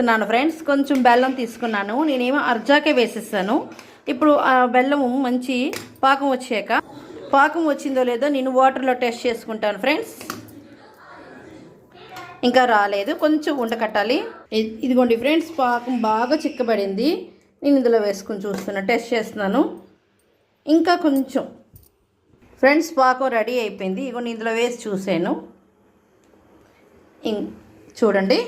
తీసుకున్నాను. ఫ్రెండ్స్ కొంచెం బెల్లం తీసుకున్నాను. నేనేమో అర్జాకే వేసేసాను. ఇప్పుడు ఆ బెల్లము మంచి పాకం వచ్చాక పాకం వచ్చిందో లేదో నేను వాటర్లో టెస్ట్ చేసుకుంటాను ఫ్రెండ్స్. ఇంకా రాలేదు. కొంచెం ఉండకట్టాలి ఇదిగోండి ఫ్రెండ్స్ పాకం బాగా చిక్కబడింది. నేను ఇందులో వేసుకుని చూస్తున్నా టెస్ట్ చేస్తున్నాను. ఇంకా కొంచెం. ఫ్రెండ్స్ పాకం రెడీ అయిపోయింది. ఇగోండి ఇందులో వేసి చూసాను. ఇం- చూడండి.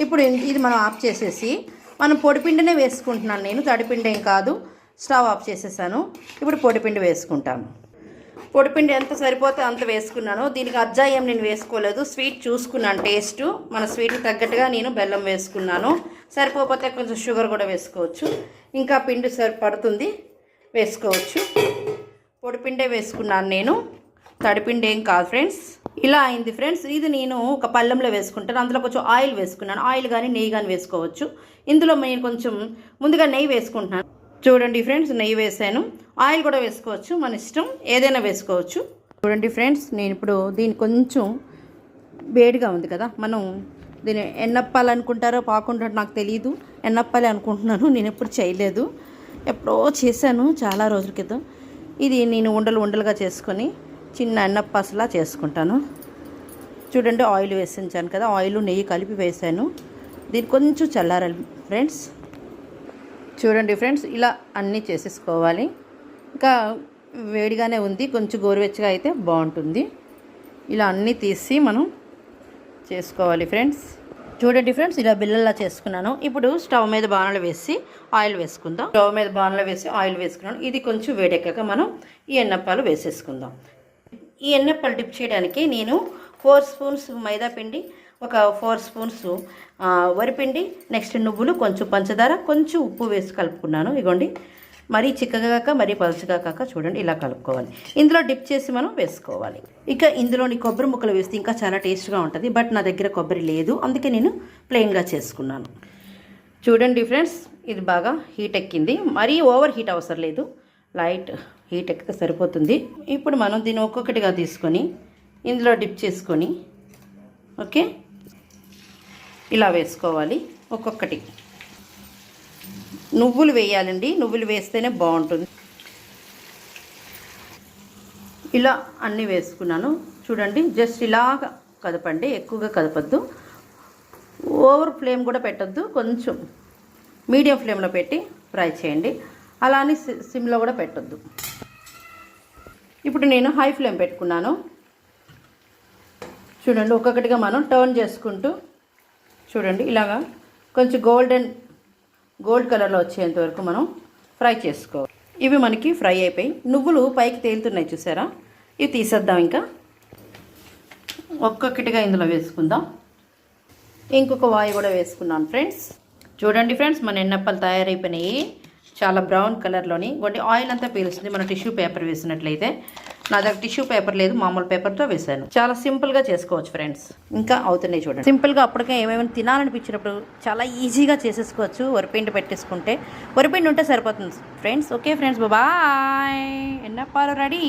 ఇప్పుడు ఇది మనం ఆఫ్ చేసేసి మనం పొడిపిండినే వేసుకుంటున్నాను నేను. తడిపిండి ఏం కాదు. స్టవ్ ఆఫ్ చేసేసాను. ఇప్పుడు పొడిపిండి వేసుకుంటాను. పొడిపిండి ఎంత సరిపోతే అంత వేసుకున్నాను. దీనికి అజ్జాయం నేను వేసుకోలేదు. స్వీట్ చూసుకున్నాను. టేస్ట్ మన స్వీట్కి తగ్గట్టుగా నేను బెల్లం వేసుకున్నాను. సరిపోతే కొంచెం షుగర్ కూడా వేసుకోవచ్చు. ఇంకా పిండి సరిపడుతుంది. వేసుకోవచ్చు. పొడిపిండే వేసుకున్నాను నేను. తడిపిండి ఏం కాదు ఫ్రెండ్స్. ఇలా అయింది ఫ్రెండ్స్. ఇది నేను ఒక పళ్ళెంలో వేసుకుంటాను. అందులో కొంచెం ఆయిల్ వేసుకున్నాను. ఆయిల్ కానీ నెయ్యి కానీ వేసుకోవచ్చు. ఇందులో నేను కొంచెం ముందుగా నెయ్యి వేసుకుంటున్నాను. చూడండి ఫ్రెండ్స్ నెయ్యి వేసాను. ఆయిల్ కూడా వేసుకోవచ్చు. మన ఇష్టం ఏదైనా వేసుకోవచ్చు. చూడండి ఫ్రెండ్స్ నేను ఇప్పుడు దీని కొంచెం వేడిగా ఉంది కదా. మనం దీన్ని ఎన్నప్పాలి అనుకుంటారో పాకుంటారో నాకు తెలియదు ఎన్నప్పాలి అనుకుంటున్నాను. నేను ఎప్పుడు చేయలేదు. ఎప్పుడో చేశాను చాలా రోజుల క్రితం. ఇది నేను ఉండలు ఉండలుగా చేసుకొని చిన్న ఎన్నప్పాసలా చేసుకుంటాను. చూడండి ఆయిల్ వేసించాను కదా ఆయిల్ నెయ్యి కలిపి వేసాను. దీన్ని కొంచెం చల్లారాలి ఫ్రెండ్స్. చూడండి ఫ్రెండ్స్ ఇలా అన్నీ చేసేసుకోవాలి. ఇంకా వేడిగానే ఉంది కొంచెం గోరువెచ్చగా అయితే బాగుంటుంది. ఇలా అన్నీ తీసి మనం చేసుకోవాలి ఫ్రెండ్స్. చూడండి ఫ్రెండ్స్ ఇలా బిల్లల్లా చేసుకున్నాను. ఇప్పుడు స్టవ్ మీద బాణలు వేసి ఆయిల్ వేసుకుందాం. స్టవ్ మీద బాణలు వేసి ఆయిల్ వేసుకున్నాను. ఇది కొంచెం వేడెక్కాక మనం ఈ ఎన్నప్పాలు వేసేసుకుందాం. ఈ ఎన్నెప్పలు డిప్ చేయడానికి నేను ఫోర్ స్పూన్స్ మైదాపిండి ఒక ఫోర్ స్పూన్స్ వరిపిండి నెక్స్ట్ నువ్వులు కొంచెం పంచదార కొంచెం ఉప్పు వేసి కలుపుకున్నాను. ఇగోండి. మరీ చిక్కగా కాక మరీ పలుచగా కాక చూడండి ఇలా కలుపుకోవాలి. ఇందులో డిప్ చేసి మనం వేసుకోవాలి. ఇక ఇందులోని కొబ్బరి ముక్కలు వేస్తే ఇంకా చాలా టేస్ట్గా ఉంటుంది బట్ నా దగ్గర కొబ్బరి లేదు. అందుకే నేను ప్లెయిన్గా చేసుకున్నాను. చూడండి ఫ్రెండ్స్ ఇది బాగా హీట్ ఎక్కింది. మరీ ఓవర్ హీట్ అవసరం లేదు. లైట్ హీట్ ఎక్కితే సరిపోతుంది. ఇప్పుడు మనం దీన్ని ఒక్కొక్కటిగా తీసుకొని ఇందులో డిప్ చేసుకొని ఓకే? ఇలా వేసుకోవాలి ఒక్కొక్కటి. నువ్వులు వేయాలండి. నువ్వులు వేస్తేనే బాగుంటుంది. ఇలా అన్నీ వేసుకున్నాను. చూడండి జస్ట్ ఇలాగ కదపండి. ఎక్కువగా కదపద్దు. ఓవర్ ఫ్లేమ్ కూడా పెట్టద్దు. కొంచెం మీడియం ఫ్లేమ్లో పెట్టి ఫ్రై చేయండి. అలా అని సి- సిమ్లో కూడా పెట్టొద్దు. ఇప్పుడు నేను హై ఫ్లేమ్ పెట్టుకున్నాను. చూడండి ఒక్కొక్కటిగా మనం టర్న్ చేసుకుంటూ చూడండి ఇలాగా కొంచెం గోల్డెన్ గోల్డ్ కలర్లో వచ్చేంత వరకు మనం ఫ్రై చేసుకోవాలి ఇవి మనకి ఫ్రై అయిపోయి నువ్వులు పైకి తేలుతున్నాయి చూసారా? ఇవి తీసేద్దాం ఇంకా. ఒక్కొక్కటిగా ఇందులో వేసుకుందాం. ఇంకొక వాయి కూడా వేసుకున్నాను ఫ్రెండ్స్. చూడండి ఫ్రెండ్స్ మన ఎన్నప్పలు తయారైపోయినాయి. చాలా బ్రౌన్ కలర్లోని కొన్ని ఆయిల్ అంతా పీలుస్తుంది మన టిష్యూ పేపర్ వేసినట్లయితే. నా దగ్గర టిష్యూ పేపర్ లేదు మామూలు పేపర్తో వేసాను చాలా సింపుల్గా చేసుకోవచ్చు ఫ్రెండ్స్. ఇంకా అవుతున్నాయి చూడండి. సింపుల్గా అప్పటికే ఏమేమి తినాలనిపించినప్పుడు చాలా ఈజీగా చేసేసుకోవచ్చు. వరిపిండి పెట్టేసుకుంటే. వరిపిండి ఉంటే సరిపోతుంది. Friends okay friends bye. ఎన్నప్పారు ready.